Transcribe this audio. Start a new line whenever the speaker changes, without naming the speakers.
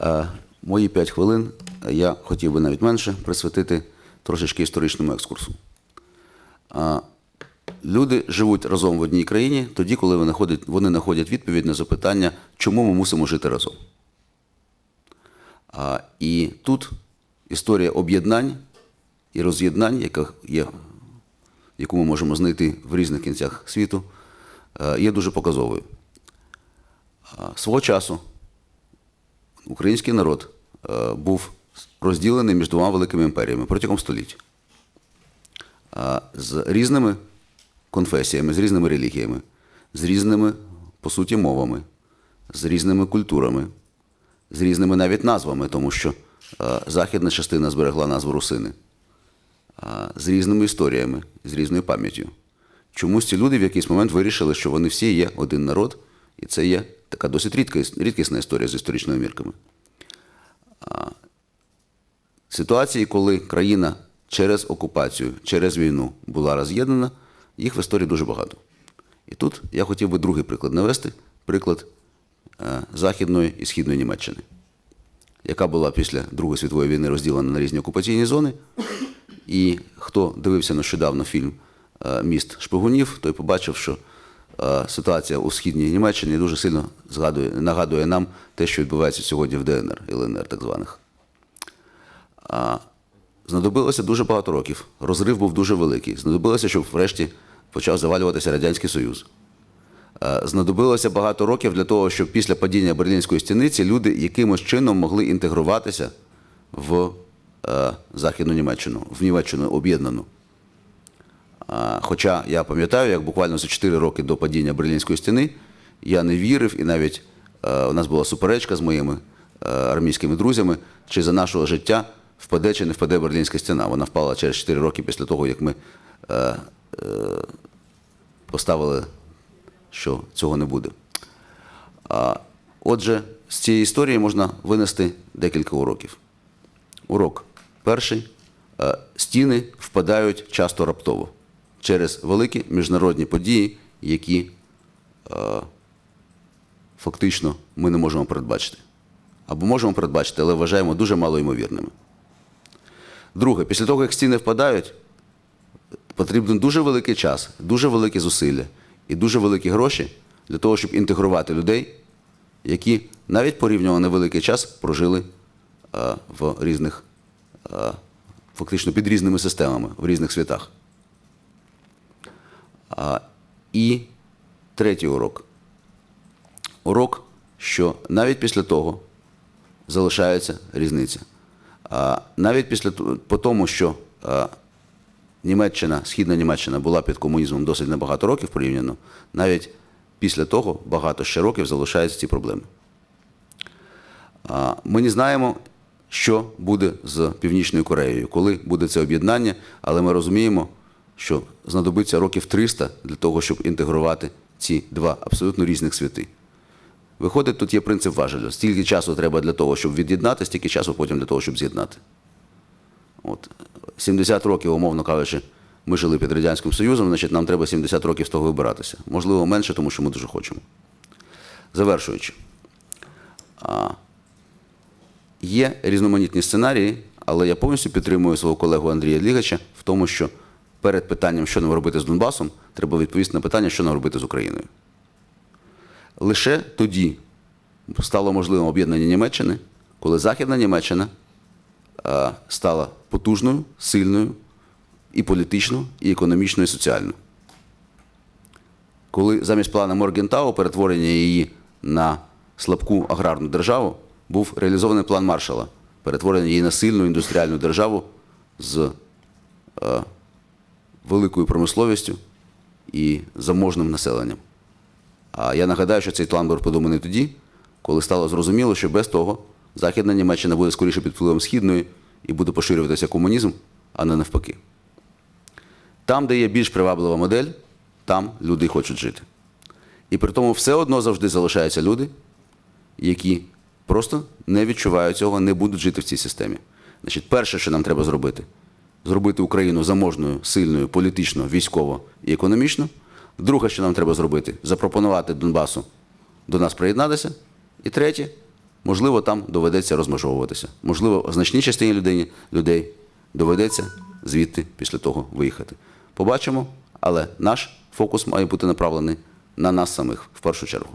Е, Мої 5 хвилин е, я хотів би навіть менше присвятити трошечки історичному екскурсу. Люди живуть разом в одній країні тоді, коли вони знаходять, вони знаходять відповідь на запитання, чому ми мусимо жити разом. А, І тут історія об'єднань і роз'єднань, яка є, яку ми можемо знайти в різних кінцях світу, е, є дуже показовою. Свого часу український народ е, був розділений між двома великими імперіями протягом століть. З різними конфесіями, з різними релігіями, з різними, по суті, мовами, з різними культурами, з різними навіть назвами, тому що е, західна частина зберегла назву русини, з різними історіями, з різною пам'яттю. Чомусь ці люди в якийсь момент вирішили, що вони всі є один народ, і це є така досить рідка, рідкісна історія з історичними мірками. Ситуації, коли країна через окупацію, через війну була роз'єднана, їх в історії дуже багато. І тут я хотів би другий приклад навести приклад е, Західної і Східної Німеччини, яка була після Другої світової війни розділена на різні окупаційні зони. І хто дивився нещодавно фільм е, Міст шпигунів, той побачив, що ситуація у східній Німеччині дуже сильно згадує, нагадує нам те, що відбувається сьогодні в ДНР, ЛНР так званих. Знадобилося дуже багато років. Розрив був дуже великий. Знадобилося, щоб врешті почав завалюватися Радянський Союз. Е, Знадобилося багато років для того, щоб після падіння Берлінської стіни ці люди якимось чином могли інтегруватися в е, Західну Німеччину, в Німеччину об'єднану. Хоча я пам'ятаю, як буквально за 4 роки до падіння Берлінської стіни я не вірив, і навіть е, у нас була суперечка з моїми е, армійськими друзями, чи за нашого життя впаде чи не впаде Берлінська стіна. Вона впала через 4 роки після того, як ми е, поставили, що цього не буде. Отже, з цієї історії можна винести декілька уроків. Урок перший. Стіни впадають часто раптово через великі міжнародні події, які е, фактично ми не можемо передбачити. Або можемо передбачити, але вважаємо дуже малоймовірними. Друге, після того, як стіни впадають, потрібен дуже великий час, дуже великі зусилля і дуже великі гроші для того, щоб інтегрувати людей, які навіть порівняно невеликий час прожили е, в різних, е, фактично під різними системами, в різних світах. А, І третій урок. Урок, що навіть після того залишається різниця. А, Навіть після по тому, що а, Німеччина, Східна Німеччина була під комунізмом досить небагато років порівняно, навіть після того багато ще років залишаються ці проблеми. А, Ми не знаємо, що буде з Північною Кореєю, коли буде це об'єднання, але ми розуміємо, що знадобиться років 300 для того, щоб інтегрувати ці два абсолютно різних світи. Виходить, тут є принцип важеля. Стільки часу треба для того, щоб від'єднати, стільки часу потім для того, щоб з'єднати. От. 70 років, умовно кажучи, ми жили під Радянським Союзом, значить, нам треба 70 років з того вибиратися. Можливо, менше, тому що ми дуже хочемо. Завершуючи. А, Є різноманітні сценарії, але я повністю підтримую свого колегу Андрія Лігача в тому, що перед питанням, що нам робити з Донбасом, треба відповісти на питання, що нам робити з Україною. Лише тоді стало можливим об'єднання Німеччини, коли Західна Німеччина е, стала потужною, сильною і політично, і економічно, і соціально. Коли замість плану Моргентау перетворення її на слабку аграрну державу, був реалізований план Маршала перетворення її на сильну індустріальну державу з е, великою промисловістю і заможним населенням. А я нагадаю, що цей план був подуманий тоді, коли стало зрозуміло, що без того Західна Німеччина буде скоріше під впливом Східної і буде поширюватися комунізм, а не навпаки. Там, де є більш приваблива модель, там люди хочуть жити. І при тому все одно завжди залишаються люди, які просто не відчувають цього, не будуть жити в цій системі. Значить, перше, що нам треба зробити, зробити Україну заможною, сильною, політично, військово і економічно. Друге, що нам треба зробити, запропонувати Донбасу до нас приєднатися. І третє, Можливо, там доведеться розмежовуватися. Можливо, значній частині людині, людей доведеться звідти після того виїхати. Побачимо, але наш фокус має бути направлений на нас самих в першу чергу.